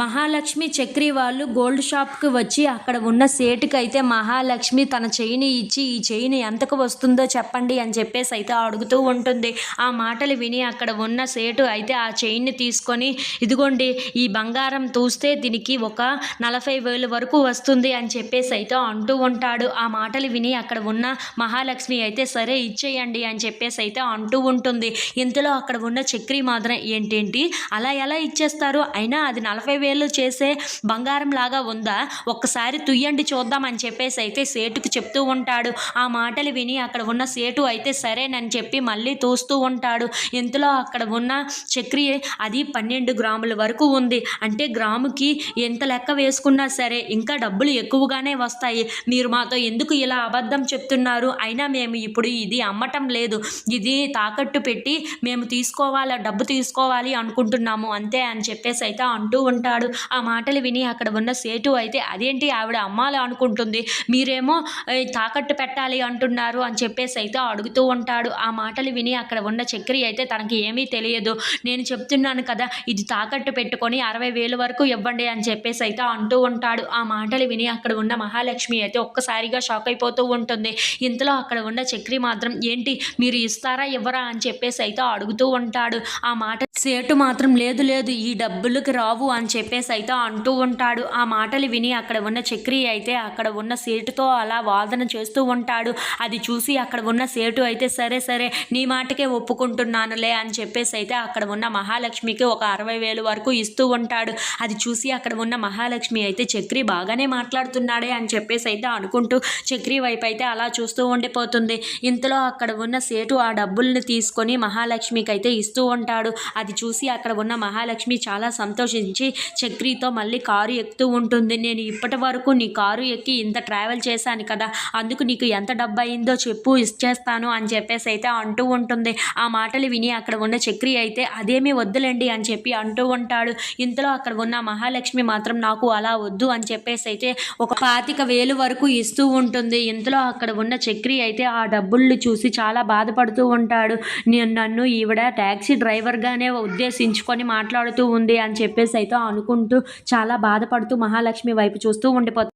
మహాలక్ష్మి చక్రి వాళ్ళు గోల్డ్ షాప్కి వచ్చి అక్కడ ఉన్న సేటుకి అయితే మహాలక్ష్మి తన చెయ్యిని ఇచ్చి ఈ చెయ్యిని ఎంతకు వస్తుందో చెప్పండి అని చెప్పేసి అయితే అడుగుతూ ఉంటుంది. ఆ మాటలు విని అక్కడ ఉన్న సేటు అయితే ఆ చైన్ని తీసుకొని ఇదిగోండి ఈ బంగారం చూస్తే దీనికి ఒక నలభై వేలు వరకు వస్తుంది అని చెప్పేసి అయితే అంటూ ఉంటాడు. ఆ మాటలు విని అక్కడ ఉన్న మహాలక్ష్మి అయితే సరే ఇచ్చేయండి అని చెప్పేసి అయితే అంటూ ఉంటుంది. ఇంతలో అక్కడ ఉన్న చక్రి మాత్రం ఏంటేంటి? అలా ఎలా ఇచ్చేస్తారు? అయినా అది నలభై వేలు చేసే బంగారం లాగా ఉందా? ఒక్కసారి తుయ్యండి చూద్దాం అని చెప్పేసి అయితే సేటుకు చెప్తూ ఉంటాడు. ఆ మాటలు విని అక్కడ ఉన్న సేటు అయితే సరేనని చెప్పి మళ్ళీ తోస్తూ ఉంటాడు. ఇంతలో అక్కడ ఉన్న చక్రి అది పన్నెండు గ్రాముల వరకు ఉంది. అంటే గ్రాముకి ఎంత లెక్క వేసుకున్నా సరే ఇంకా డబ్బులు ఎక్కువగానే వస్తాయి. మీరు మాతో ఎందుకు ఇలా అబద్ధం చెప్తున్నారు? అయినా మేము ఇప్పుడు ఇది అమ్మటం లేదు. ఇది తాకట్టు పెట్టి మేము తీసుకోవాలి డబ్బు తీసుకోవాలి అనుకుంటున్నాము. అంతే అని చెప్పేసి అయితే అంటూ అనుకుంటాడు ఆ మాటలు విని అక్కడ ఉన్న సేటు అయితే అదేంటి ఆవిడ అమ్మాలి అనుకుంటుంది? మీరేమో తాకట్టు పెట్టాలి అంటున్నారు అని చెప్పేసి అయితే అడుగుతూ ఉంటాడు. ఆ మాటలు విని అక్కడ ఉన్న చక్రి అయితే తనకి ఏమీ తెలియదు. నేను చెప్తున్నాను కదా ఇది తాకట్టు పెట్టుకొని అరవై వేలు వరకు ఇవ్వండి అని చెప్పేసి అయితే అంటూ ఉంటాడు. ఆ మాటలు విని అక్కడ ఉన్న మహాలక్ష్మి అయితే ఒక్కసారిగా షాక్ అయిపోతూ ఉంటుంది. ఇంతలో అక్కడ ఉన్న చక్రి మాత్రం ఏంటి మీరు ఇస్తారా ఇవ్వరా అని చెప్పేసి అయితే అడుగుతూ ఉంటాడు. ఆ మాట సేటు మాత్రం లేదు లేదు ఈ డబ్బులకి రావు అని చెప్పేసి అయితే అంటూ ఉంటాడు. ఆ మాటలు విని అక్కడ ఉన్న చక్రి అయితే అక్కడ ఉన్న సేటుతో అలా వాదన చేస్తూ ఉంటాడు. అది చూసి అక్కడ ఉన్న సేటు అయితే సరే సరే నీ మాటకే ఒప్పుకుంటున్నానులే అని చెప్పేసి అయితే అక్కడ ఉన్న మహాలక్ష్మికి ఒక అరవై వేలు వరకు ఇస్తూ ఉంటాడు. అది చూసి అక్కడ ఉన్న మహాలక్ష్మి అయితే చక్రి బాగానే మాట్లాడుతున్నాడే అని చెప్పేసి అయితే అనుకుంటూ చక్రి వైపు అయితే అలా చూస్తూ ఉండిపోతుంది. ఇంతలో అక్కడ ఉన్న సేటు ఆ డబ్బుల్ని తీసుకొని మహాలక్ష్మికి అయితే ఇస్తూ ఉంటాడు. అది చూసి అక్కడ ఉన్న మహాలక్ష్మి చాలా సంతోషించి చక్రితో మళ్ళీ కారు ఎక్కుతూ ఉంటుంది. నేను ఇప్పటి వరకు నీ కారు ఎక్కి ఇంత ట్రావెల్ చేశాను కదా అందుకు నీకు ఎంత డబ్బు అయిందో చెప్పు ఇచ్చేస్తాను అని చెప్పేసి అయితే అంటూ ఉంటుంది. ఆ మాటలు విని అక్కడ ఉన్న చక్రి అయితే అదేమీ వద్దులేండి అని చెప్పి అంటూ ఉంటాడు. ఇంతలో అక్కడ ఉన్న మహాలక్ష్మి మాత్రం నాకు అలా వద్దు అని చెప్పేసి అయితే ఒక పాతిక వేలు వరకు ఇస్తూ ఉంటుంది. ఇంతలో అక్కడ ఉన్న చక్రి అయితే ఆ డబ్బుల్ని చూసి చాలా బాధపడుతూ ఉంటాడు. నేను నన్ను ఈవిడ ట్యాక్సీ డ్రైవర్గానే ఉద్దేశించుకొని మాట్లాడుతూ ఉంది అని చెప్పేసి అయితే అనుకుంటూ చాలా బాధపడుతూ మహాలక్ష్మి వైపు చూస్తూ ఉండిపోతుంది